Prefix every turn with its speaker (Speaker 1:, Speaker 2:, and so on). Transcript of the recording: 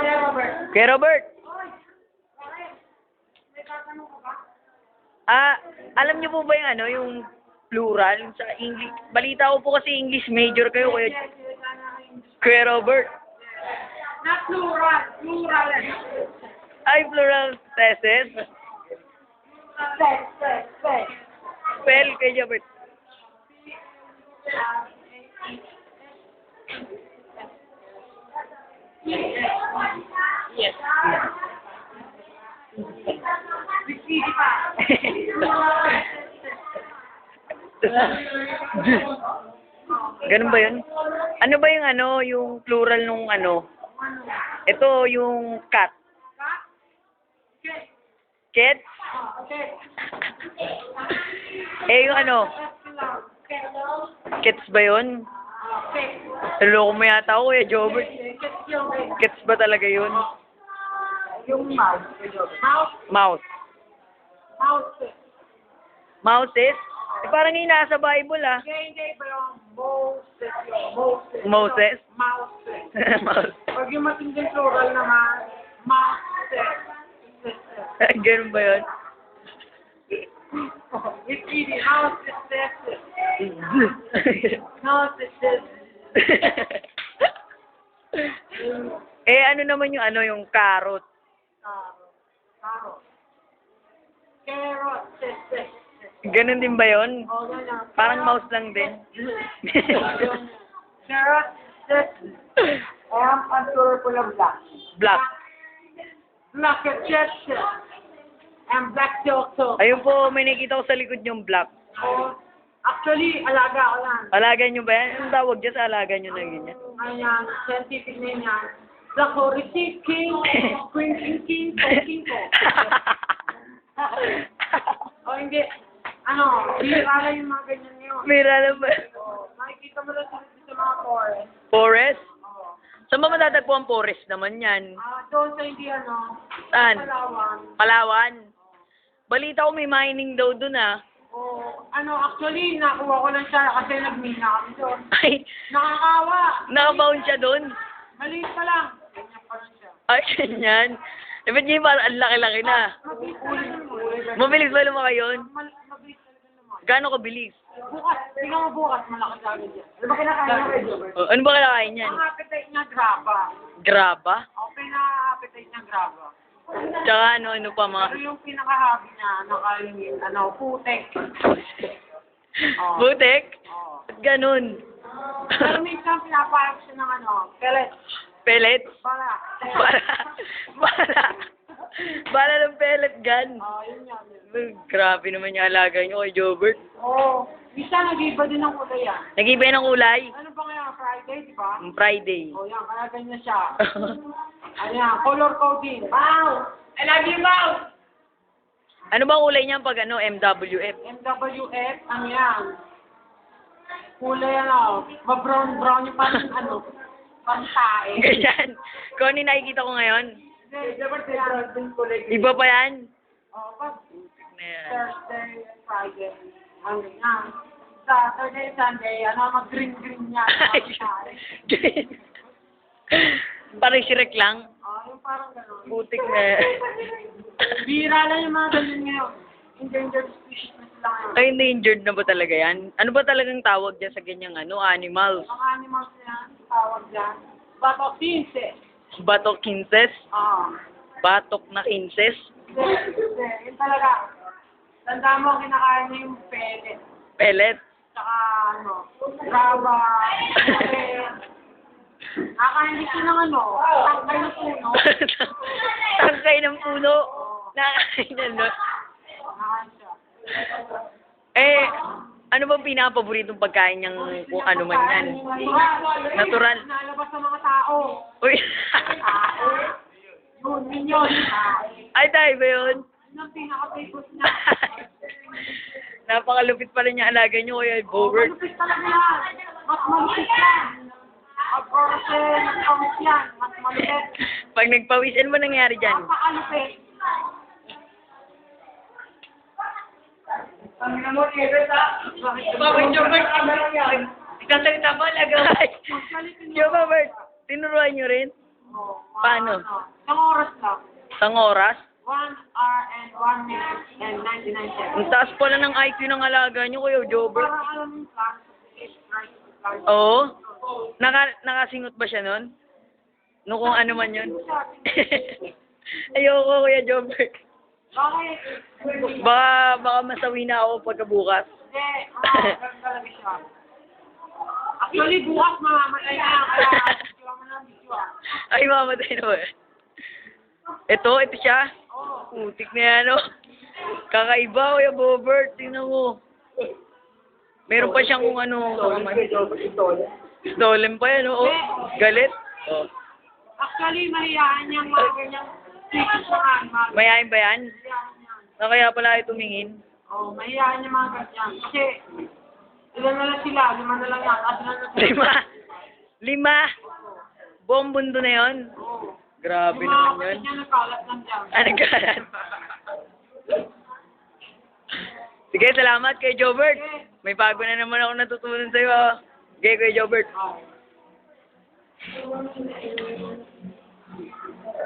Speaker 1: kaya Robert.
Speaker 2: Kuya Robert. Ah, alam niyo po ba yung ano, yung plural sa English? Balita ko po kasi English major kayo, Kuya, Kuya Robert.
Speaker 1: Not plural, plural.
Speaker 2: Ay, plural thesis. Well, Kuya Robert.
Speaker 1: Yes. Pa.
Speaker 2: Ganun ba yun? Ano ba yung ano, yung plural nung ano? Ito, yung cat. Cat? Eh, yung ano, cats ba yun? Naloko mo yata ako, Kuya Jobert.
Speaker 1: Yung
Speaker 2: Cats ba talaga yun?
Speaker 1: yung mouse. Mouse,
Speaker 2: Mouse.
Speaker 1: mouse.
Speaker 2: Mouses? Eh, parang yung nasa Bible, ah.
Speaker 1: Hindi, hindi, pero Moses yun. Moses.
Speaker 2: Moses?
Speaker 1: Mouse.
Speaker 2: Mouse.
Speaker 1: Pag yung matinding plural naman, mouse.
Speaker 2: Ganun ba yun?
Speaker 1: It's easy. Mouse this. Mouse this.
Speaker 2: eh, ano naman yung ano, yung carrot?
Speaker 1: Carrot. Carrot.
Speaker 2: Ganun din ba yun? Parang mouse lang din.
Speaker 1: Carrot. Am a purple of black.
Speaker 2: Black.
Speaker 1: Black at chest. And black also.
Speaker 2: Ayun po, may nakita ko sa likod yung black.
Speaker 1: Oh, actually, alaga ko yan.
Speaker 2: Alaga nyo ba yan? Anong tawag dyan sa alaga nyo na ganyan?
Speaker 1: Ayan, scientific name yan. Black Hority King, Queen King King, King King ko. O hindi, ano, bihira lang yung mga ganyan yun.
Speaker 2: Mira na ba?
Speaker 1: Oh, makikita mo lang sa mga forest.
Speaker 2: Forest? Saan ba matatagpuan forest naman yan?
Speaker 1: Ah, doon sa hindi ano,
Speaker 2: Saan?
Speaker 1: Palawan.
Speaker 2: Palawan? Balita ko may mining daw dun ah.
Speaker 1: Ano, actually, nakuha ko lang siya kasi nagmina kami doon.
Speaker 2: Ay,
Speaker 1: Nakakawa.
Speaker 2: nakabound siya dun.
Speaker 1: Maliit pa lang. Ganyan pa lang siya.
Speaker 2: Ay, ganyan. Eh, ba't niya parang ang laki-laki na?
Speaker 1: Mabilis pa lang naman.
Speaker 2: Mabilis ba lumaki yun?
Speaker 1: Mal- Mabilis talaga naman.
Speaker 2: Gano'ng kabilis?
Speaker 1: Bukas, tingnan mo bukas, malaki agad yan. Ano ba kinakain mo kay Jobert?
Speaker 2: Oh, ano ba kinakain yan?
Speaker 1: Ang appetite niya, graba.
Speaker 2: Graba?
Speaker 1: Okay na appetite niya, graba.
Speaker 2: Tsaka ano, ano pa mga...
Speaker 1: Pero yung pinaka-happy niya, nakain, ano, putek. Oh.
Speaker 2: Butik?
Speaker 1: Oo.
Speaker 2: Ba't ganun?
Speaker 1: Pero minsan pinaparang siya ng ano, pellet.
Speaker 2: Pellets?
Speaker 1: Para.
Speaker 2: Para, para, para ng pellet gun.
Speaker 1: Oo, yun yan.
Speaker 2: Well, Grabe naman yung alaga nyo kay Jobert.
Speaker 1: Oo. Minsan nag-iba din ng kulay yan.
Speaker 2: Nag-iba ng kulay?
Speaker 1: Ano ba ngayon, Friday, di ba?
Speaker 2: Ang Friday.
Speaker 1: O yan, kaya ganyan siya. Ano yan, color coding. Wow! I love you, Wow!
Speaker 2: ano ba kulay niya pag ano, MWF?
Speaker 1: MWF, ano yan? Kulay ano, ma-brown-brown yung parang ano, pantae.
Speaker 2: Ganyan. Kung ano yung nakikita ko ngayon,
Speaker 1: Hindi, dapat yan. din kulay.
Speaker 2: iba pa yan.
Speaker 1: O, pag
Speaker 2: Na yan.
Speaker 1: Thursday, Friday, ano yan. Saturday, Sunday, ano, mag-green-green yan. pantae.
Speaker 2: Parang sirek lang.
Speaker 1: O, yung parang gano'n.
Speaker 2: Butik na.
Speaker 1: Bira lang yung mga ganyan ngayon. Endangered species na sila ngayon.
Speaker 2: Ay, endangered na ba talaga yan? Ano ba talagang tawag dyan sa ganyang ano, animals?
Speaker 1: Mga animals na yan, tawag dyan. Batok pinse.
Speaker 2: Batok kinses?
Speaker 1: Ah.
Speaker 2: Batok na kinses?
Speaker 1: Hindi, hindi. Yun talaga. Tanda mo, kinakain niya yung pellet.
Speaker 2: Pellet?
Speaker 1: Tsaka, ano, raba, kape. Nakain din siya ng ano, tangkay ng puno.
Speaker 2: Tangkay ng puno. Nakakain
Speaker 1: siya.
Speaker 2: Eh, ano bang pinaka-paboritong pagkain niyang kung ano man yan? Natural.
Speaker 1: Nalabas sa mga tao.
Speaker 2: Uy.
Speaker 1: Yun, yun.
Speaker 2: Ay, tayo ba yun?
Speaker 1: Pinaka-favorite.
Speaker 2: Napakalupit pala niya alaga niyo, Kuya
Speaker 1: Oh,
Speaker 2: Bobert.
Speaker 1: malupit talaga. Mas malupit yan. Eh, nagpawis yan. Mas malupit.
Speaker 2: Pag nagpawis, ano ba nangyari dyan?
Speaker 1: Napakalupit. Ang mo, Everett, ha? Bakit Jobert?
Speaker 2: Ikasalita mo, alaga. Yo, Bobert. Tinuruan niyo rin?
Speaker 1: Mga
Speaker 2: Paano?
Speaker 1: ano, Isang oras lang.
Speaker 2: Isang oras?
Speaker 1: 1 hour and 1 minute and 99 seconds.
Speaker 2: Ang taas pala ng IQ ng alaga niyo, Kuya Jobert.
Speaker 1: Parang alam mo right, right.
Speaker 2: Oo? Naka, nakasingot ba siya nun? No kung ano man yun? Ayoko, Kuya Jobert.
Speaker 1: Bakit?
Speaker 2: Baka, baka masawi na ako pagkabukas.
Speaker 1: Hindi, ah. Actually, bukas mamamatay na ah.
Speaker 2: Ay, mamatay na ba? Ito, ito siya. Putik na yan, oh. Kakaiba, Kuya Bobert. Tingnan mo. Meron pa siyang kung ano. Stolen pa yan, oh. Galit. Oh.
Speaker 1: Actually, mahiyaan niyang mga ganyang tickets na kan, mga
Speaker 2: Mayayin ba yan? Na kaya pala ay tumingin.
Speaker 1: Oo, mahiyaan niya mga ganyan. Kasi, ilan na lang sila, lima na lang yan, kasi na na sila.
Speaker 2: Lima. Lima. Buong mundo na yon.
Speaker 1: Oo.
Speaker 2: Grabe
Speaker 1: Yung mga
Speaker 2: naman
Speaker 1: kapatid
Speaker 2: yun.
Speaker 1: niya nagkalat lang dyan.
Speaker 2: Ah, nagkalat. Sige, salamat kay Jobert. May bago na naman ako natutunan sa'yo. ah. Sige, kay Jobert.